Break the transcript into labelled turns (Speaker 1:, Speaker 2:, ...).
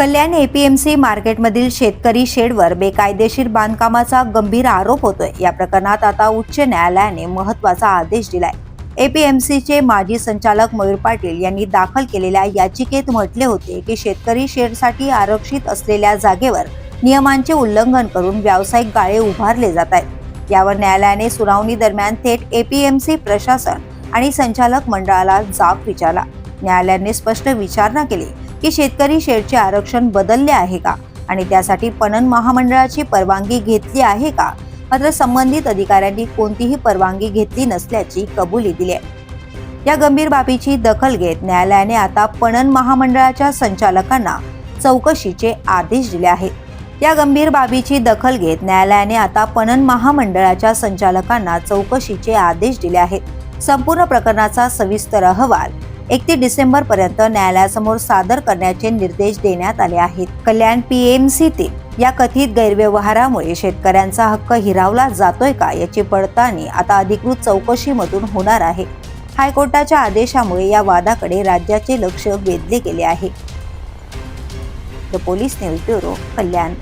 Speaker 1: कल्याण APMC मार्केटमधील शेतकरी शेडवर बेकायदेशीर बांधकामाचा गंभीर आरोप होतोय. या प्रकरणात आता उच्च न्यायालयाने महत्त्वाचा आदेश दिलाय. एपीएमसीचे माजी संचालक मयूर पाटील यांनी दाखल केलेल्या याचिकेत म्हटले होते की शेतकरी शेडसाठी आरक्षित असलेल्या जागेवर नियमांचे उल्लंघन करून व्यावसायिक गाळे उभारले जात आहेत. यावर न्यायालयाने सुनावणी दरम्यान थेट एपीएमसी प्रशासन आणि संचालक मंडळाला जाब विचारला. न्यायालयाने स्पष्ट विचारणा केली. की शेतकरी शेडचे आरक्षण बदलले आहे का? आणि त्यासाठी पणन महामंडळाची परवानगी घेतली आहे का? मात्र संबंधित अधिकाऱ्यांनी कोणतीही परवानगी घेतली नसल्याची कबुली दिली आहे. या गंभीर बाबीची दखल घेत न्यायालयाने आता पणन महामंडळाच्या संचालकांना चौकशीचे आदेश दिले आहेत. या गंभीर बाबीची दखल घेत न्यायालयाने आता पणन महामंडळाच्या संचालकांना चौकशीचे आदेश दिले आहेत. संपूर्ण प्रकरणाचा सविस्तर अहवाल एकतीस डिसेंबर पर्यंत न्यायालयासमोर सादर करण्याचे निर्देश देण्यात आले आहेत. कल्याण पीएमसीतील या कथित गैरव्यवहारामुळे शेतकऱ्यांचा हक्क हिरावला जातोय का याची पडताळणी आता अधिकृत चौकशीमधून होणार आहे. हायकोर्टाच्या आदेशामुळे या वादाकडे राज्याचे लक्ष वेधले गेले आहे. The police news bureau Kalyan.